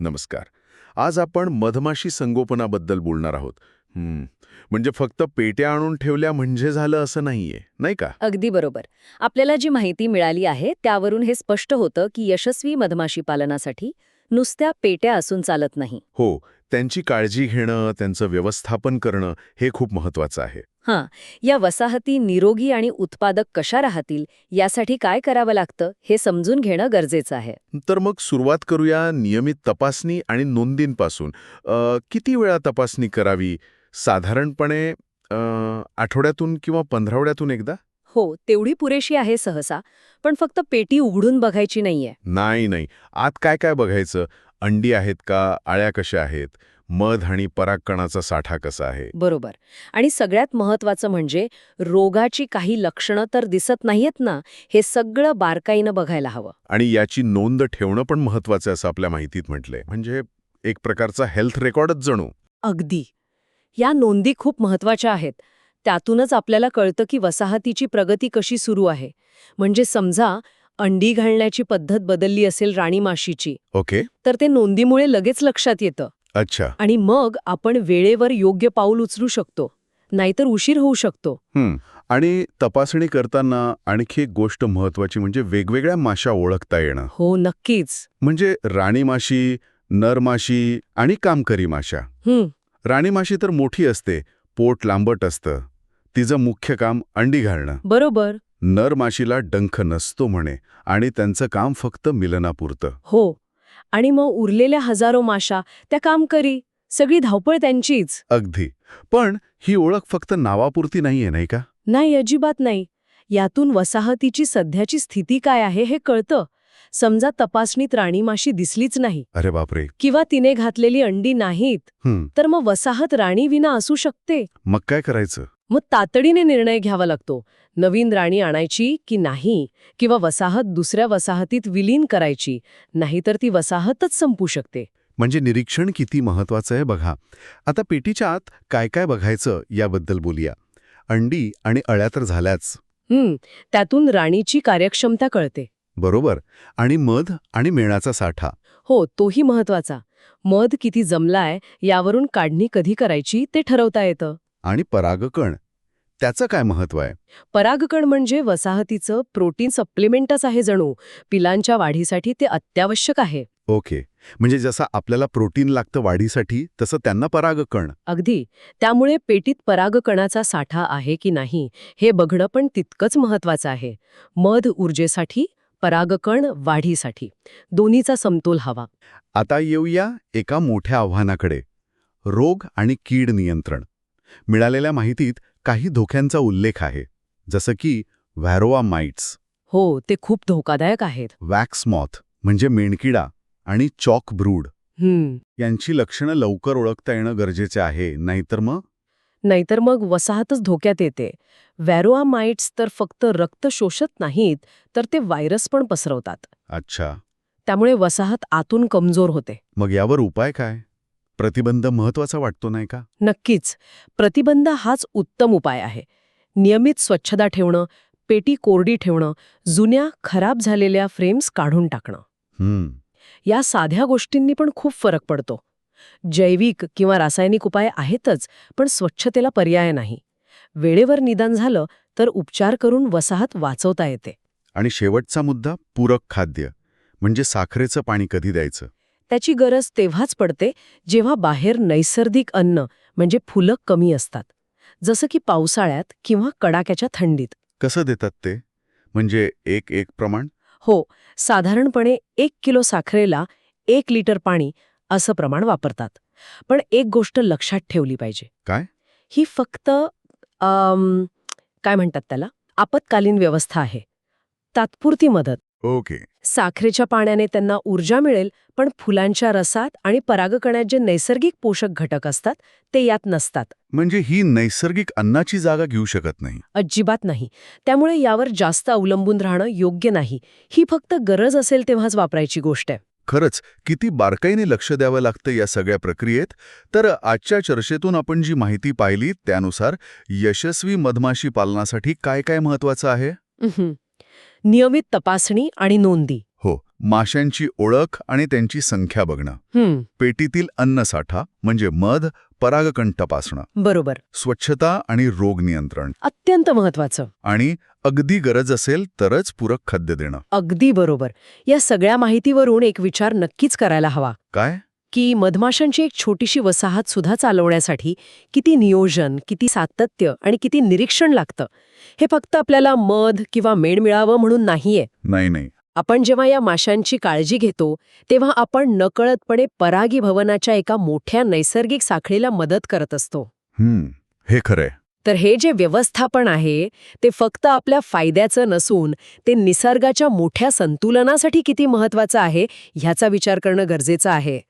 नमस्कार. आज आपण मधमाशी संगोपनाबद्दल बोलणार आहोत. म्हणजे फक्त पेट्या आणून ठेवल्या म्हणजे झालं असं नाहीये नाही का? अगदी बरोबर. आपल्याला जी माहिती मिळाली आहे त्यावरून हे स्पष्ट होतं की यशस्वी मधमाशी पालनासाठी नुसत्या पेट्या असून चालत नाही. हो त्यांची काळजी घेणं त्यांचं व्यवस्थापन करणं हे खूप महत्वाचं आहे. हां या वसाहती निरोगी आणि उत्पादक कशा राहतील यासाठी काय करावं लागतं हे समजून घेणं गरजेचं आहे. तर मग सुरुवात करूया नियमित तपासणी आणि नोंदींपासून. अ, किती वेळा तपासणी करावी? साधारणपणे अ, आठवड्यातून किंवा पंधरावड्यातून एकदा? हो तेवढी पुरेशी आहे सहसा पण फक्त पेटी उघडून बघायची नाहीये. नाही नाही. आत काय काय बघायचं? अंडी आहेत का? आळ्या कशा आहेत? मध आणि परागकणाचा साठा कसा आहे? बरोबर. आणि सगळ्यात महत्वाचं म्हणजे रोगाची काही लक्षणं तर दिसत नाहीयेत ना हे सगळं बारकाईनं बघायला हवं. आणि याची नोंद ठेवणं पण महत्वाचं असं आपल्या माहितीत म्हटलंय. म्हणजे एक प्रकारचा हेल्थ रेकॉर्डच जणू. अगदी. या नोंदी खूप महत्त्वाच्या आहेत. त्यातूनच आपल्याला कळतं की वसाहतीची प्रगती कशी सुरू आहे. म्हणजे समजा अंडी घालण्याची पद्धत बदलली असेल राणी माशीची ओके. तर ते नोंदीमुळे लगेच लक्षात येतं. अच्छा. आणि मग आपण वेळेवर योग्य पाऊल उचलू शकतो नाहीतर उशीर होऊ शकतो. आणि तपासणी करताना आणखी एक गोष्ट महत्वाची म्हणजे वेगवेगळ्या माशा ओळखता येणं. हो नक्कीच. म्हणजे राणी माशी नर माशी आणि कामकरी माशा. राणी माशी तर मोठी असते पोट लांबट असतं. तिचं मुख्य काम अंडी घालणं. बरोबर. नर माशीला डंख नसतो म्हणे आणि त्यांचं काम फक्त मिलनापुरतं. हो. आणि मग उरलेल्या हजारो माशा त्या काम करी. सगळी धावपळ त्यांचीच. अगदी. पण ही ओळख फक्त नावापुरती नाहीये नाही का? नाही अजिबात नाही. यातून वसाहतीची सध्याची स्थिती काय आहे हे कळतं. समजा तपासणीत राणी माशी दिसलीच नाही. अरे बापरे. किंवा तिने घातलेली अंडी नाहीत. तर मग वसाहत राणी विना असू शकते. मग काय करायचं? मग तातडीने निर्णय घ्यावा लागतो. नवीन राणी आणायची की नाही? किंवा वसाहत दुसऱ्या वसाहतीत विलीन करायची? नाहीतर ती वसाहतच संपू शकते. म्हणजे निरीक्षण किती महत्वाचं आहे बघा. आता पेटीच्या आत काय काय बघायचं याबद्दल बोलूया. अंडी आणि अळ्या तर झाल्याच. हं, त्यातून राणीची कार्यक्षमता कळते. बरोबर. आणि मध आणि मेणाचा साठा. हो तोही महत्त्वाचा मध किती जमलाय यावरून काढणी कधी करायची ते ठरवता येतं. आणि परागकण. त्याचं काय महत्त्व आहे? परागकण म्हणजे वसाहतीचं प्रोटीन सप्लिमेंटच आहे जणू. पिलांच्या वाढीसाठी ते अत्यावश्यक आहे. ओके. म्हणजे जसं आपल्याला प्रोटीन लागतं वाढीसाठी तसं त्यांना परागकण. अगदी. त्यामुळे पेटीत परागकणाचा साठा आहे की नाही हे बघणं पण तितकंच महत्वाचं आहे. मध ऊर्जेसाठी परागकण वाढीसाठी. दोन्हीचा समतोल हवा. आता येऊया एका मोठ्या आव्हानाकडे. रोग आणि कीड नियंत्रण. मिळालेल्या माहितीत काही धोक्यांचा उल्लेख आहे जसं की व्हॅरोआ माइट्स. हो ते खूप धोकादायक आहेत. वॅक्स मॉथ म्हणजे मेणकिडा आणि चॉक ब्रूड. यांची लक्षणं लवकर ओळखता येणं गरजेचे आहे नाहीतर मग? नाहीतर मग वसाहतच धोक्यात येते. व्हॅरोआ माइट्स तर फक्त रक्त शोषत नाहीत तर ते व्हायरस पण पसरवतात. अच्छा. त्यामुळे वसाहत आतून कमजोर होते. मग यावर उपाय काय? प्रतिबंध महत्त्वाचा वाटतो नाही का? नक्कीच. प्रतिबंध हाच उत्तम उपाय आहे. नियमित स्वच्छता ठेवणं पेटी कोरडी ठेवणं जुन्या खराब झालेल्या फ्रेम्स काढून टाकणं. हम्म. या साध्या गोष्टींनी पण खूप फरक पडतो. जैविक किंवा रासायनिक उपाय आहेतच पण स्वच्छतेला पर्याय नाही. वेळेवर निदान झालं तर उपचार करून वसाहत वाचवता येते. आणि शेवटचा मुद्दा पूरक खाद्य. म्हणजे साखरेचं पाणी कधी द्यायचं? त्याची गरज तेव्हाच पडते जेव्हा बाहेर नैसर्गिक अन्न म्हणजे फुलं कमी असतात. जसं की पावसाळ्यात किंवा कडाक्याच्या थंडीत. कसं देतात ते? म्हणजे एक एक प्रमाण? हो साधारणपणे एक किलो साखरेला एक लिटर पाणी असं प्रमाण वापरतात. पण एक गोष्ट लक्षात ठेवली पाहिजे. काय? ही फक्त काय म्हणतात त्याला? आपत्कालीन व्यवस्था आहे. तात्पुरती मदत. ओके. साखरेच्या पाण्याने त्यांना ऊर्जा मिळेल पण फुलांच्या रसात आणि परागकणात जे नैसर्गिक पोषक घटक असतात ते यात नसतात. म्हणजे ही नैसर्गिक अन्नाची जागा घेऊ शकत नाही. अजिबात नाही. त्यामुळे यावर जास्त अवलंबून राहणं योग्य नाही. ही फक्त गरज असेल तेव्हाच वापरायची गोष्ट आहे. खरंच किती बारकाईने लक्ष द्यावं लागतं या सगळ्या प्रक्रियेत? तर आजच्या चर्चेतून आपण जी माहिती पाहिली त्यानुसार यशस्वी मधमाशी पालनासाठी काय काय महत्वाचं आहे. नियमित तपासणी आणि नोंदी. हो माशांची ओळख आणि त्यांची संख्या बघणं. पेटीतील अन्नसाठा म्हणजे मध परागकण तपासणं. बरोबर. स्वच्छता आणि रोग नियंत्रण. अत्यंत महत्वाचं आणि अगदी गरज असेल तरच पूरक खाद्य देणं. अगदी बरोबर. या सगळ्या माहितीवरून एक विचार नक्कीच करायला हवा. काय? की मधमाशांची एक छोटीशी वसाहत सुद्धा चालवण्यासाठी किती नियोजन किती सातत्य आणि किती निरीक्षण लागतं? हे फक्त आपल्याला मध किंवा मेण मिळावं म्हणून नाहीये. नाही नाही. आपण जेव्हा या माशांची काळजी घेतो तेव्हा आपण नकळतपणे परागी भवनाच्या एका मोठ्या नैसर्गिक साखळीला मदत करत असतो. हे खरंय तर हे जे व्यवस्थापन आहे ते फक्त आपल्या फायद्याचं नसून ते निसर्गाच्या मोठ्या संतुलनासाठी किती महत्वाचं आहे ह्याचा विचार करणं गरजेचं आहे.